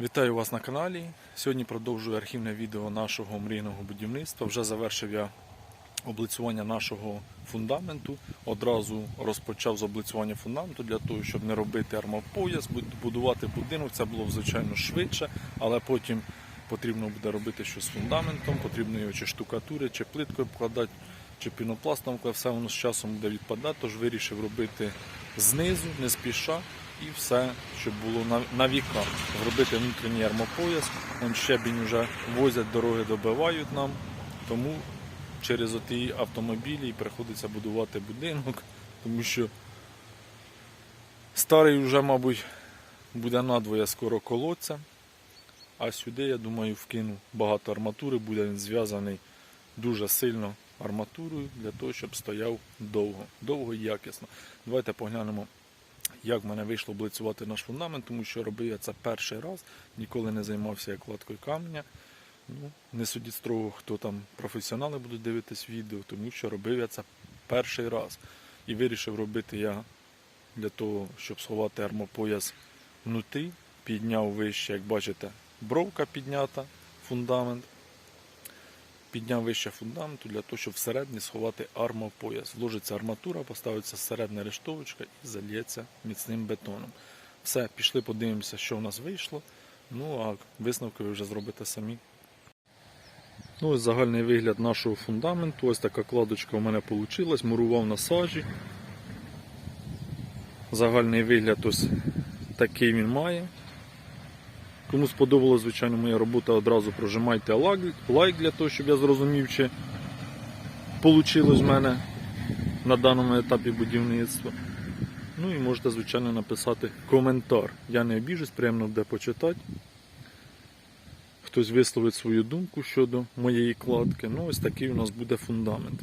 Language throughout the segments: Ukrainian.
Вітаю вас на каналі. Сьогодні продовжую архівне відео нашого мрійного будівництва. Вже завершив я облицювання нашого фундаменту. Одразу розпочав з облицювання фундаменту для того, щоб не робити армопояс, будувати будинок. Це було звичайно швидше, але потім потрібно буде робити щось з фундаментом, потрібно його чи штукатури, чи плиткою вкладати, чи пінопластом, все воно з часом буде відпадати, тож вирішив робити знизу, не спіша. І все, щоб було на, на віка. Зробити внутрішній армопояс. Он щебінь вже возять, дороги добивають нам. Тому через оті автомобілі приходиться будувати будинок, тому що старий вже, мабуть, буде надвоє скоро колоться. А сюди, я думаю, вкину багато арматури, буде він зв'язаний дуже сильно арматурою для того, щоб стояв довго. Довго і якісно. Давайте поглянемо як в мене вийшло облицювати наш фундамент, тому що робив я це перший раз, ніколи не займався кладкою каменя. Ну, не судіть строго, хто там професіонали будуть дивитись відео, тому що робив я це перший раз. І вирішив робити я для того, щоб сховати армопояс внутрі, підняв вище, як бачите, бровка піднята, фундамент. Підняв вище фундаменту для того, щоб всередині сховати армопояс. Вложиться арматура, поставиться середня рештовочка і зальється міцним бетоном. Все, пішли, подивимося, що в нас вийшло. Ну а висновки ви вже зробите самі. Ну, ось загальний вигляд нашого фундаменту. Ось така кладочка у мене вийшла. Мурував на сажі. Загальний вигляд ось такий він має. Кому сподобалась, звичайно, моя робота, одразу прожимайте лайк- для того, щоб я зрозумів, чи вийшло в мене на даному етапі будівництва. Ну і можете, звичайно, написати коментар. Я не обіжусь, приємно буде почитати. Хтось висловить свою думку щодо моєї кладки. Ну, ось такий у нас буде фундамент.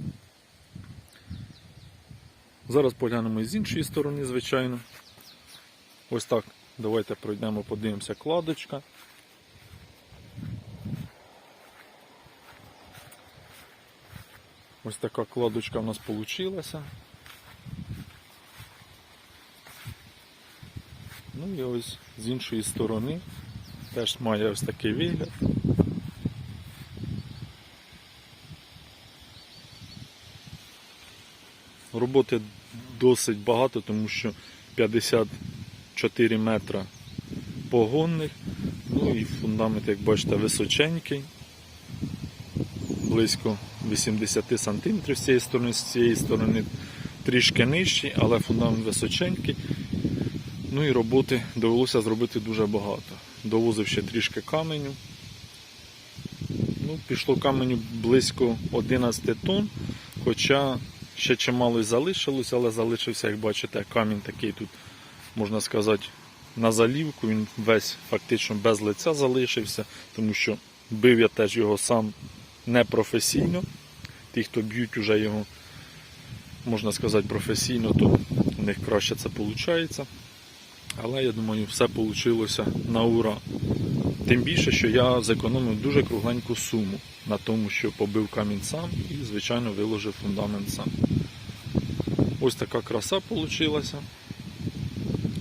Зараз поглянемо з іншої сторони, звичайно. Ось так. Давайте пройдемо, подивимося кладочка. Ось така кладочка в нас вийшла. Ну і ось з іншої сторони теж має ось такий вигляд. Роботи досить багато, тому що 54 метра погонних. Ну і фундамент, як бачите, височенький, близько 80 см з цієї сторони, з цієї сторони трішки нижчий, але фундамент височенький. Ну і роботи довелося зробити дуже багато. Довозив ще трішки каменю. Ну, пішло каменю близько 11 тонн, хоча ще чимало залишилось, але залишився, як бачите, камінь такий тут, можна сказати, на залівку. Він весь фактично без лиця залишився, тому що бив я теж його сам непрофесійно. Ті, хто б'ють уже його, можна сказати, професійно, то у них краще це виходить. Але я думаю, все вийшло на ура. Тим більше, що я зекономив дуже кругленьку суму на тому, що побив камінь сам і, звичайно, виложив фундамент сам. Ось така краса вийшла.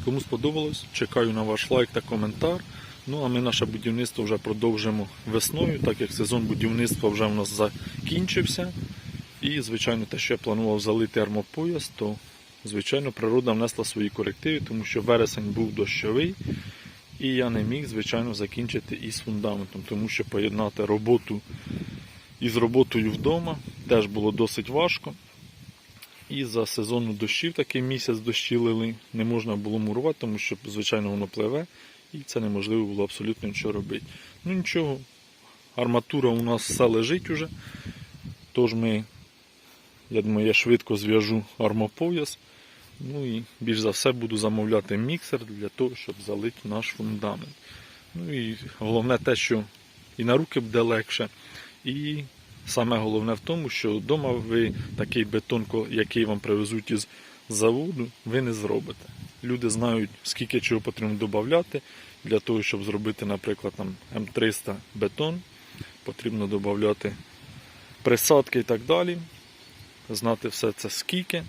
Кому сподобалось, чекаю на ваш лайк та коментар. Ну а ми наше будівництво вже продовжимо весною, так як сезон будівництва вже в нас закінчився. І, звичайно, те, що я планував залити армопояс, то звичайно природа внесла свої корективи, тому що вересень був дощовий. І я не міг, звичайно, закінчити із фундаментом, тому що поєднати роботу із роботою вдома теж було досить важко. І за сезону дощів такий місяць дощі лили, не можна було мурувати, тому що, звичайно, воно пливе, і це неможливо було абсолютно нічого робити. Ну нічого, арматура у нас все лежить уже. Тож ми, я думаю, я швидко зв'яжу армопояс. Ну і більш за все буду замовляти міксер для того, щоб залити наш фундамент. Ну і головне те, що і на руки буде легше. І саме головне в тому, що вдома ви такий бетон, який вам привезуть із заводу, ви не зробите. Люди знають, скільки чого потрібно додати. Для того, щоб зробити, наприклад, там М300 бетон, потрібно додати присадки і так далі. Знати все це скільки,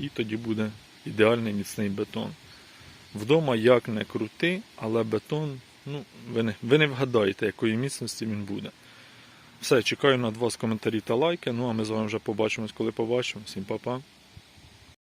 і тоді буде ідеальний міцний бетон. Вдома як не крути, але бетон Ну, ви не, ви не вгадаєте, якої міцності він буде. Все, чекаю на від вас коментарі та лайки. Ну а ми з вами вже побачимось, коли побачимо. Всім па-па.